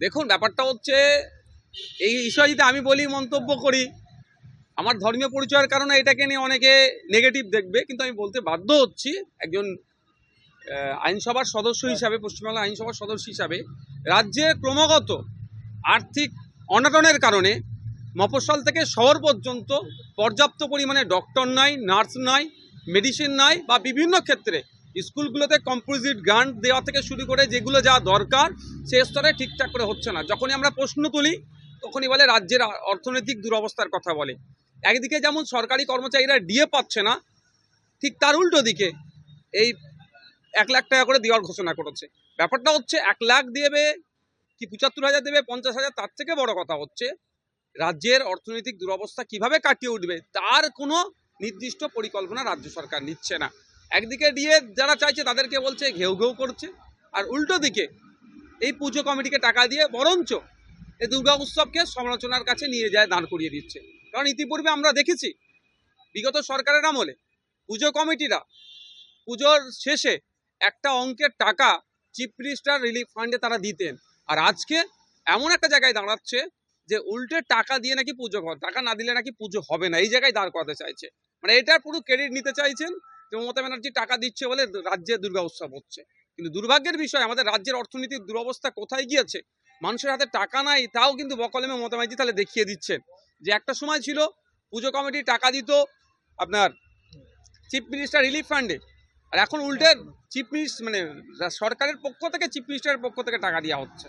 দেখুন ব্যাপারটা হচ্ছে এই বিষয়ে যদি আমি বলি মন্তব্য করি আমার ধর্মীয় পরিচয়ের কারণে এটাকে নিয়ে অনেকে নেগেটিভ দেখবে কিন্তু আমি বলতে বাধ্য হচ্ছি একজন আইনসভার সদস্য হিসাবে পশ্চিমবাংলা আইনসভার সদস্য হিসাবে রাজ্যে ক্রমাগত আর্থিক অনটনের কারণে মফস্বল থেকে শহর পর্যন্ত পর্যাপ্ত পরিমাণে ডক্টর নাই নার্স নাই মেডিসিন নাই বা বিভিন্ন ক্ষেত্রে স্কুলগুলোতে কম্পোজিট গ্রান্ট দেওয়া থেকে শুরু করে যেগুলো যা দরকার সে স্তরে ঠিকঠাক করে হচ্ছে না। যখনই আমরা প্রশ্ন তুলি, তখনই বলে রাজ্যের অর্থনৈতিক দুরবস্থার কথা বলে। একদিকে যেমন সরকারি কর্মচারীরা ডিএ পাচ্ছে না, ঠিক তার উল্টো দিকে এই এক লাখ টাকা করে দেওয়ার ঘোষণা করেছে। ব্যাপারটা হচ্ছে এক লাখ দেবে কি পঁচাত্তর হাজার দেবে, পঞ্চাশ হাজার, তার থেকে বড় কথা হচ্ছে রাজ্যের অর্থনৈতিক দুরবস্থা কীভাবে কাটিয়ে উঠবে, তার কোনো নির্দিষ্ট পরিকল্পনা রাজ্য সরকার নিচ্ছে না। একদিকে ডিএ যারা চাইছে তাদেরকে বলছে ঘেউ ঘেউ করছে, আর উল্টো দিকে এই পুজো কমিটিকে টাকা দিয়ে বরঞ্চ এই দুর্গা উৎসবকে সমালোচনার কাছে নিয়ে যায়, দাঁড় করিয়ে দিচ্ছে। কারণ ইতিপূর্বে আমরা দেখেছি, বিগত সরকারের আমলে পুজো কমিটিরা পুজোর শেষে একটা অঙ্কের টাকা চিফ মিনিস্টার রিলিফ ফান্ডে তারা দিতেন। আর আজকে এমন একটা জায়গায় দাঁড়াচ্ছে যে উল্টে টাকা দিয়ে নাকি পুজো টাকা না দিলে নাকি পুজো হবে না। এই জায়গায় দাঁড় করাতে চাইছে। মানে এটার পুরো ক্রেডিট নিতে চাইছেন যে মমতা ব্যানার্জি টাকা দিচ্ছে বলে রাজ্যে দুর্গা উৎসব হচ্ছে। কিন্তু দুর্ভাগ্যের বিষয়, আমাদের রাজ্যের অর্থনীতির দুরবস্থা কোথায় গিয়েছে? মানুষের হাতে টাকা নাই, তাও কিন্তু বকলেমে মতামাইজি তাহলে দেখিয়ে দিচ্ছেন। যে একটা সময় ছিল, পুজো কমিটি টাকা দিত আপনার চিফ মিনিস্টার রিলিফ ফান্ডে। আর এখন উল্টে চিফ মিনিস্টার মানে সরকারের পক্ষ থেকে, চিফ মিনিস্টারের পক্ষ থেকে টাকা দেওয়া হচ্ছে।